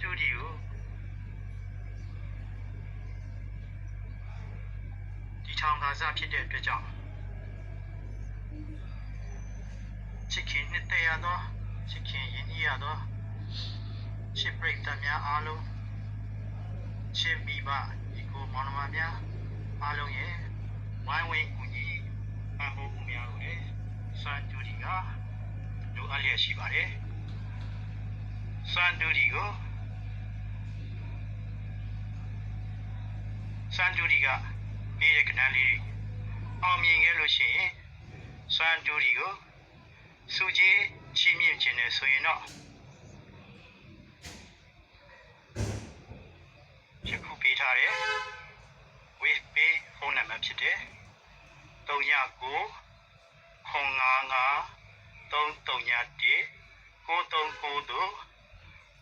စွမ်းကျူးဒီကိုဒီထောင်သာစဖြစ်တဲ့အတွက်ကြောင့်ချစ်ခင်နှစ်သက်ရသောချစ်ခင်ရင်းနှီးရသောချစ်ပရိသတ်များအားလုံးချစ်မိဘဒီကိုမောင်နှမများအားလုံးရဲ့ဝိုင်းဝန်းကူညီပံ့ပိုးမှုများကိုလည်းစွမ်းကျူးဒီကလိုအပ်လျက်ရှိပါတယ်စွမ်းကျူးဒီကို စန်ဂျူဒီကပေးတဲ့ကဏ္ဍလေးတွေအောင်မြင်ခဲ့လို့ရှိရင်စန်ဂျူဒီကိုစုကြည်ချီးမြှင့်ခြင်းနဲ့ဆိုရင်တော့ယခုပေးထားတဲ့ဝေးပေးဖုန်းနံပါတ်ဖြစ်တဲ့39 955 331 939တို့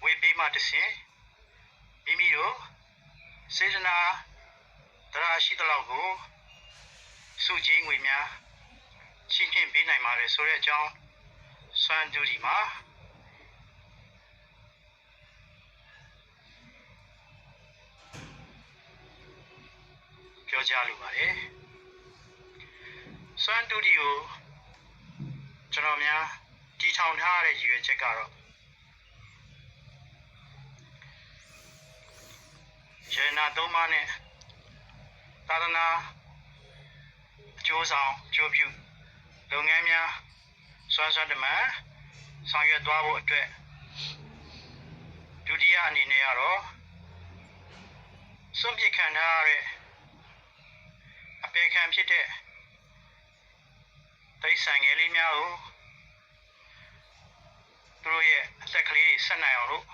ဝေးပေးမှတစ်ဆင့်မိမိတို့စေတနာ တရားရှိသလောက်ကိုစုကြီးငွေများချင်းချင်းပေးနိုင်ပါတယ်ဆိုတဲ့အကြောင်းစွမ်းတူဒီမှာပြောကြားလိုပါတယ်စွမ်းတူဒီကိုကျွန်တော်များတည်ထောင်ထားတဲ့ရည်ရွယ်ချက်ကတော့ရေနာသုံးပါးနဲ့ သာသနာအကျိုးဆောင်အကျိုးပြုလုပ်ငန်းများစွမ်းစွမ်းတမန်ဆောင်ရွက်သွားဖို့အတွက်ဒုတိယအနေနဲ့ကတော့စွန့်ပစ်ခံထားရတဲ့အပေခံဖြစ်တဲ့တိတ်ဆန်ငယ်လေးများကိုသူတို့ရဲ့အသက်ကလေးတွေဆက်နိုင်အောင်လို့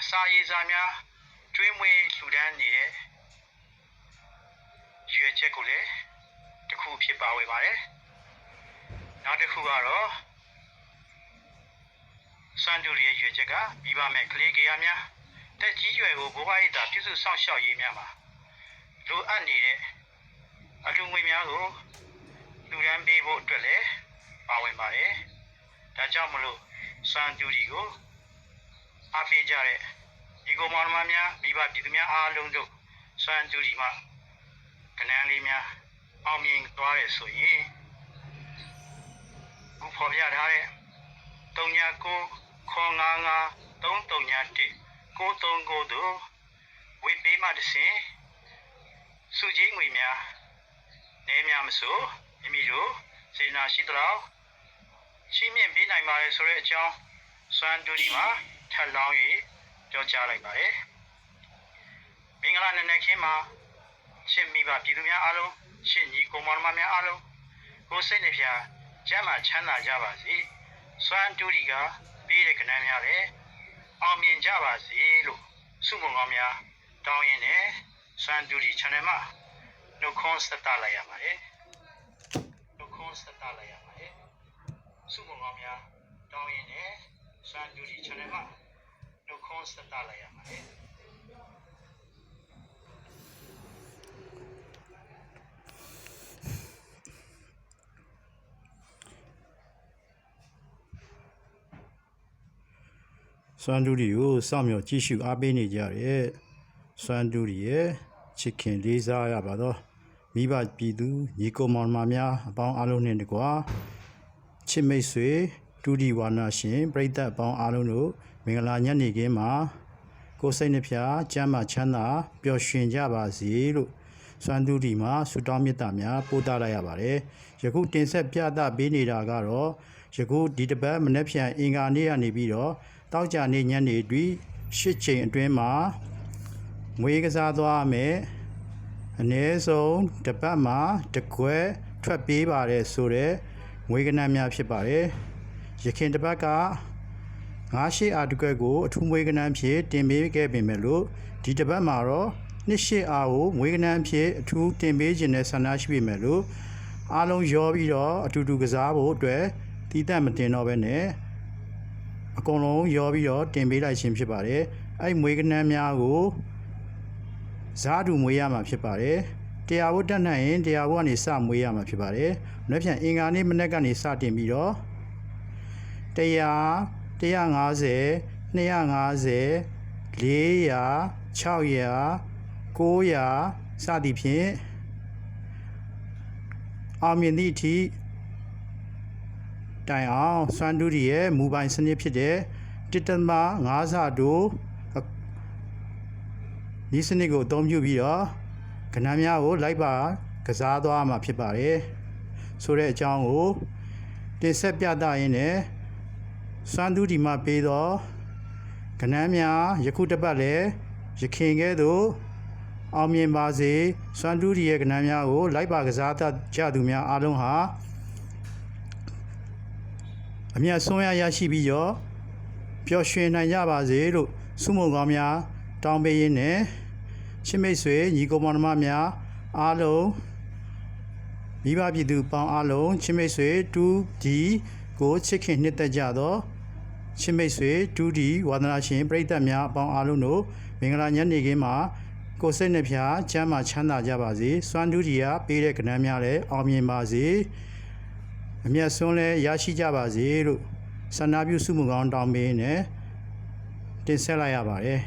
အစာရည်စားများကျွေးမွေးလှူဒန်းနေ တစ်ခုဖြစ်ပါဝင်ပါတယ်။နောက်တစ်ခုကတော့စံတူရဲ့ရွေချက်ကမိဘမဲ့ကလေးကရများတက်ကြီးရွယ်ကိုဘိုးဘအိတ်တာပြုစုဆောင်ရှောက်ရေးများမှာလိုအပ်နေတဲ့အလူငွေများကိုလူရန်ပေးဖို့အတွက်လည်းပါဝင်ပါတယ်။ဒါကြောင့်မလို့စံတူဒီကိုအားပေးကြတဲ့ဒီကောင်မောင်နှမများမိဘပြည်သူများအားလုံးတို့စံတူဒီမှာကဏ္ဍလေးများ အောင်မြင်သွားတယ်ဆိုရင်ခုဖော်ပြထားတဲ့39 955 331 939တို့ဝေပေးမှတစ်ဆင့်စုကြီးငွေများနေများမဆိုမိမိတို့စေနာရှိသလောက်ရှင်းမြင့်ပေးနိုင်ပါတယ်ဆိုတဲ့အကြောင်းစွမ်းတူဒီမှာထပ်လောင်း၍ပြောကြားလိုက်ပါတယ်မင်္ဂလာနံနက်ခင်းမှာရှစ်မိဘပြည်သူများအားလုံး ရှစ်ညီကိုမောင်နှမများအားလုံးကိုယ်စိတ်နှပြကျမ်းမာချမ်းသာကြပါစေစွမ်းတူဒီကပေးတဲ့ကဏ္ဍများလည်းအောင်မြင်ကြပါစေလို့ဆုမွန်ကောင်းများတောင်းရင်လည်းစွမ်းတူဒီ channel မှာနှုတ်ခွန်းဆက်တလိုက်ရပါတယ်နှုတ်ခွန်းဆက်တလိုက်ရပါတယ်ဆုမွန်ကောင်းများတောင်းရင်လည်းစွမ်းတူဒီ channel မှာနှုတ်ခွန်းဆက်တလိုက်ရပါတယ် စွမ်းတူဒီကိုစောင့်မျှော်ကြည့်ရှုအားပေးနေကြတဲ့စွမ်းတူဒီရဲ့ချစ်ခင်လေးစားရပါတော့မိဘပြည်သူညီကိုမောင်နှမများအပေါင်းအားလုံးနဲ့တကွာချစ်မိတ်ဆွေတူဒီဝါနာရှင်ပြိတ္တအပေါင်းအားလုံးတို့မင်္ဂလာညနေခင်းမှာကိုယ်စိတ်နှဖျားကျမ်းမာချမ်းသာပျော်ရွှင်ကြပါစေလို့စွမ်းတူဒီမှာဆုတောင်းမေတ္တာများပို့သလိုက်ရပါတယ်ယခုတင်ဆက်ပြသပေးနေတာကတော့ ယခုဒီတစ်ပတ်မနေ့ဖြန်အင်္ဂါနေ့ကနေပြီးတော့တောက်ကြနေ့ညနေတွင်ရှစ်ချိန်အတွင်းမှာငွေကစားသွားမယ်အ ਨੇ ဆုံးတစ်ပတ်မှာတစ်ခွဲထွက်ပြေးပါတယ်ဆိုတော့ငွေကနန်းများဖြစ်ပါတယ်ရခင်တစ်ပတ်ကငါးရှိအားတစ်ခွဲကိုအထူးငွေကနန်းဖြစ်တင်ပေးခဲ့ပေမဲ့လို့ဒီတစ်ပတ်မှာတော့နှစ်ရှိအားကိုငွေကနန်းဖြစ်အထူးတင်ပေးခြင်းနဲ့ဆန္ဒရှိပေမဲ့လို့အားလုံးရောပြီးတော့အတူတူကစားဖို့အတွက် တီးတန့်မတင်တော့ဘဲနဲ့အကုန်လုံးရောပြီးတော့တင်ပေးလိုက်ခြင်းဖြစ်ပါတယ်အဲ့မွေးကနန်းများကိုဇာတူမွေးရမှာဖြစ်ပါတယ်တရားဝတ်တက်နိုင်ရင်တရားဝတ်ကနေစမွေးရမှာဖြစ်ပါတယ်နောက်ပြန်အင်္ဂါနေ့မနေ့ကနေစတင်ပြီးတော့100 150 250 400 600 900စသည်ဖြင့်အောင်မြင်သည့်အထိ တိုင်အောင်စွမ်းတူရီရဲ့မူပိုင်စနစ်ဖြစ်တဲ့တစ်တမ5ဆတို့ဒီစနစ်ကိုအသုံးပြုပြီးတော့ကဏ္ဍများကိုလိုက်ပါကစားသွားမှာဖြစ်ပါတယ်ဆိုတဲ့အကြောင်းကိုတင်ဆက်ပြသရင်းနဲ့စွမ်းတူဒီမှာပေးတော့ကဏ္ဍများယခုတစ်ပတ်လည်းရခင်ကဲ့သို့အောင်မြင်ပါစေစွမ်းတူးရီရဲ့ကဏ္ဍများကိုလိုက်ပါကစားတတ်ကြသူများအားလုံးဟာ အမြတ်ဆုံးရရရှိပြီးတော့ပျော်ရွှင်နိုင်ကြပါစေလို့ဆုမွန်ကောင်းများတောင်းပေးရင်းနဲ့ချစ်မိတ်ဆွေညီကိုမောင်နှမများအားလုံးမိဘပြည်သူပေါင်းအားလုံးချစ်မိတ်ဆွေတူဒီကိုချစ်ခင်နှစ်သက်ကြသောချစ်မိတ်ဆွေတူဒီဝါသနာရှင်ပရိသတ်များအပေါင်းအားလုံးတို့မင်္ဂလာညနေခင်းမှာကိုယ်စိတ်နှဖျားချမ်းသာချမ်းသာကြပါစေစွမ်းတူဒီယာပေးတဲ့ကဏ္ဍများလည်းအောင်မြင်ပါစေ အမျက်ဆုံးလည်းရရှိကြပါစေလို့ဆန္ဒပြုစုမှုကောင်းတောင်းပေးနေတင်ဆက်လိုက်ရပါတယ်